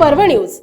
पर्व न्यूज.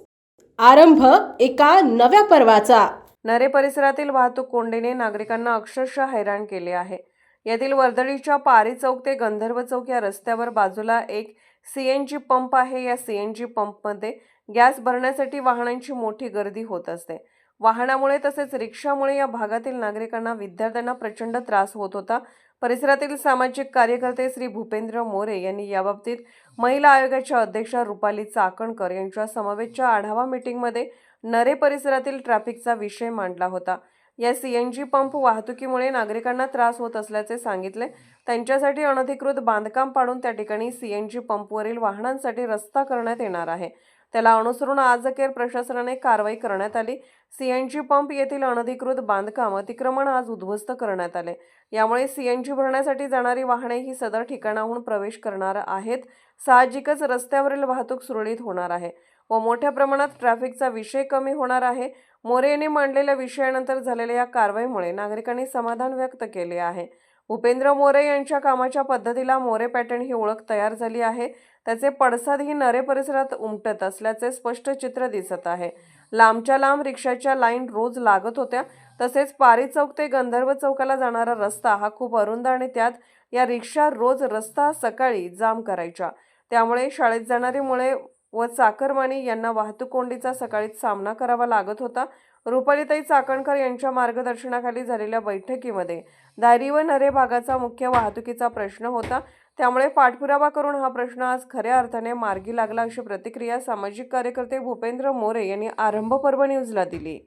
आरंभ एका नव्या पर्वाचा. नरे परिसरातील वाहतूक कोंडीने नागरिकांना अक्षरशः हैराण केले आहे. यातील वर्दळीच्या पारी चौक ते गंधर्व चौक या रस्त्यावर बाजूला एक सी एन जी पंप आहे. या सी एन जी पंपमध्ये गॅस भरण्यासाठी वाहनांची मोठी गर्दी होत असते. वाहनामुळे तसेच रिक्षामुळे या भागातील नागरिकांना विद्यार्थ्यांना प्रचंड त्रास होत होता. परिसरातील सामाजिक कार्यकर्ते श्री भूपेंद्र मोरे यांनी याबाबतीत महिला आयोगाच्या अध्यक्षा रुपाली चाकणकर यांच्या समवेतच्या आढावा मीटिंगमध्ये नरे परिसरातील ट्रॅफिकचा विषय मांडला होता. या सीएनजी पंप वाहतुकीमुळे नागरिकांना त्रास होत असल्याचे सांगितले. त्यांच्यासाठी अनधिकृत बांधकाम पाडून त्या ठिकाणी सीएनजी पंपवरील वाहनांसाठी रस्ता करण्यात येणार आहे. त्याला अनुसरून आज अखेर प्रशासनाने कारवाई करण्यात आली. सीएनजी पंप येथील अनधिकृत बांधकाम अतिक्रमण आज उद्ध्वस्त करण्यात आले. यामुळे सीएनजी भरण्यासाठी जाणारी वाहने ही सदर ठिकाणाहून प्रवेश करणार आहेत. साहजिकच रस्त्यावरील वाहतूक सुरळीत होणार आहे व मोठ्या प्रमाणात ट्रॅफिकचा विषय कमी होणार आहे. मोरे यांनी मांडलेल्या विषयानंतर झालेल्या या कारवाईमुळे नागरिकांनी समाधान व्यक्त केले आहे. भूपेंद्र मोरे यांच्या कामाच्या पद्धतीला मोरे पॅटर्न ही ओळख तयार झाली आहे. त्याचे पडसाद ही नरे परिसरात उमटत असल्याचे स्पष्ट चित्र दिसत आहे. लांबच्या लांब रिक्षाच्या लाईन रोज लागत होत्या. तसेच पारी चौक ते गंधर्व चौकाला जाणारा रस्ता हा खूप अरुंद आणि त्यात या रिक्षा रोज रस्ता सकाळी जाम करायच्या. त्यामुळे शाळेत जाणारी मुळे व चाकरमाने यांना वाहतूक कोंडीचा सकाळीच सामना करावा लागत होता. रुपालीताई चाकणकर यांच्या मार्गदर्शनाखाली झालेल्या बैठकीमध्ये दायरी व नरे भागाचा मुख्य वाहतुकीचा प्रश्न होता. त्यामुळे पाठपुरावा करून हा प्रश्न आज खऱ्या अर्थाने मार्गी लागला अशी प्रतिक्रिया सामाजिक कार्यकर्ते भूपेंद्र मोरे यांनी आरंभ पर्व न्यूजला दिली.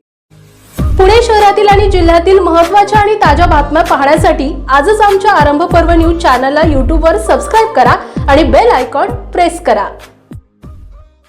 पुणे शहरातील आणि जिल्ह्यातील महत्त्वाच्या आणि ताज्या बातम्या पाहण्यासाठी आजच आमच्या आरंभ पर्व न्यूज चॅनलला यूट्यूबवर सबस्क्राईब करा आणि बेल आयकॉन प्रेस करा.